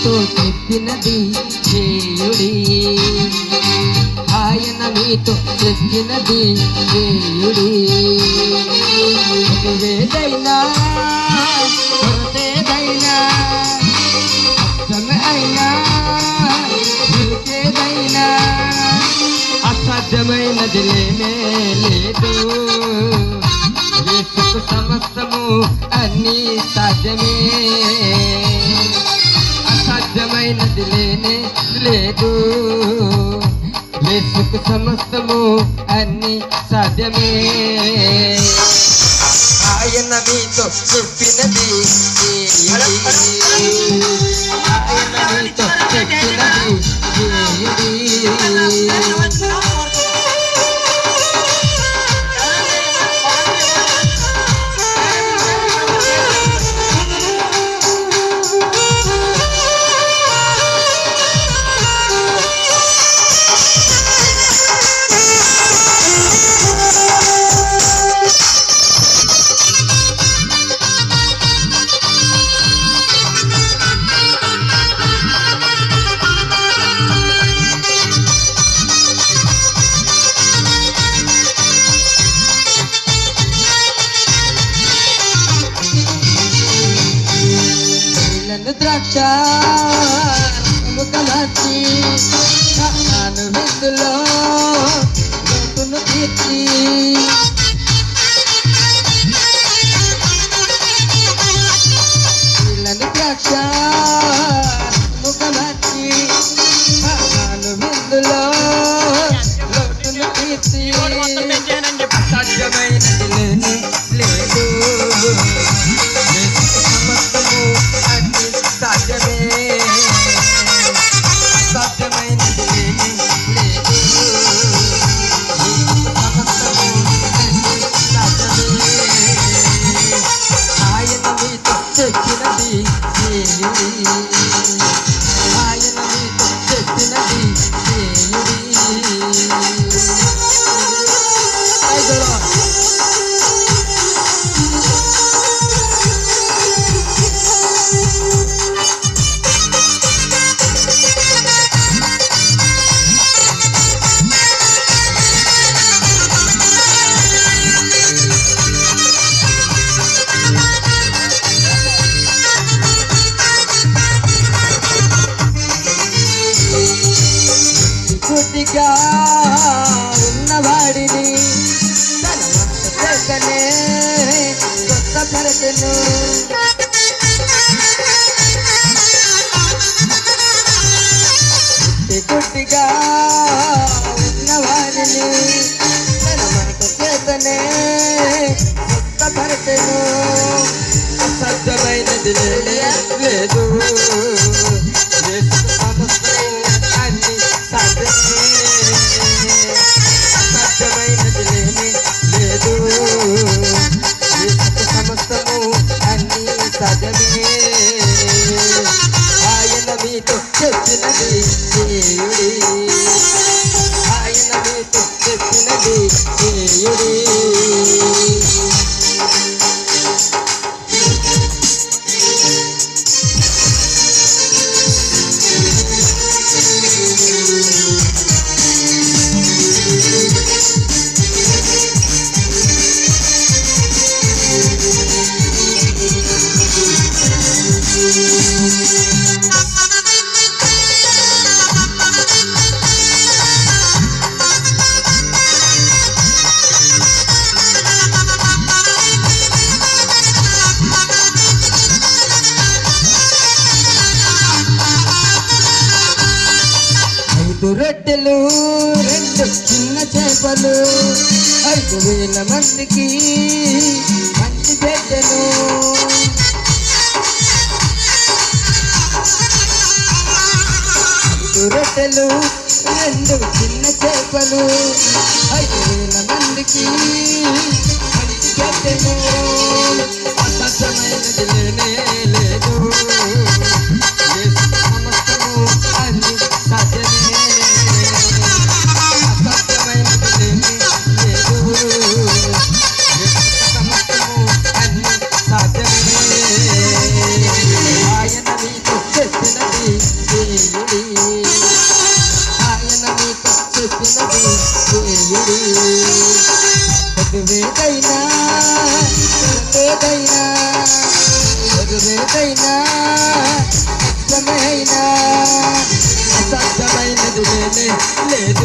మీతో చెప్పినది చేయుడి. ఆయన మీతో చెప్పినది చేయుడి. ఏదైనా కొరతేదైనా కష్టమే అయినా ఇరుకేదైనా అసాధ్యమైనది లేనే లేదు. సమస్తము అన్నీ సాధ్యమే. అసాధ్యమైనది లేనే లేదు. వేసుకు సమస్తము అన్ని సాధ్యమే. ఆయన మీతో చెప్పినది द्राक्षा मुकलाची खान विंदलो మనసు చేతనే కొత్త పరచను ఉన్న వారిని తన మనకు చేతనే కొత్త పరచను అసత్యమైనది లేదు. అన్ని సాధ్యమే ఆయన మీతో చెప్పినది చేయుడి ఆయన మీతో చెప్పినది చేయుడి ఐదు రొట్టెలు రెండు చిన్న చేపలు ఐదు వేల మందికి మంచి చెడ్డలు ఐదు రొట్టెలు రెండు చిన్న చేపలు ఐదు వేల మందికి మంచి చెడ్డలు అసాధ్యమైనది లేనే లేదు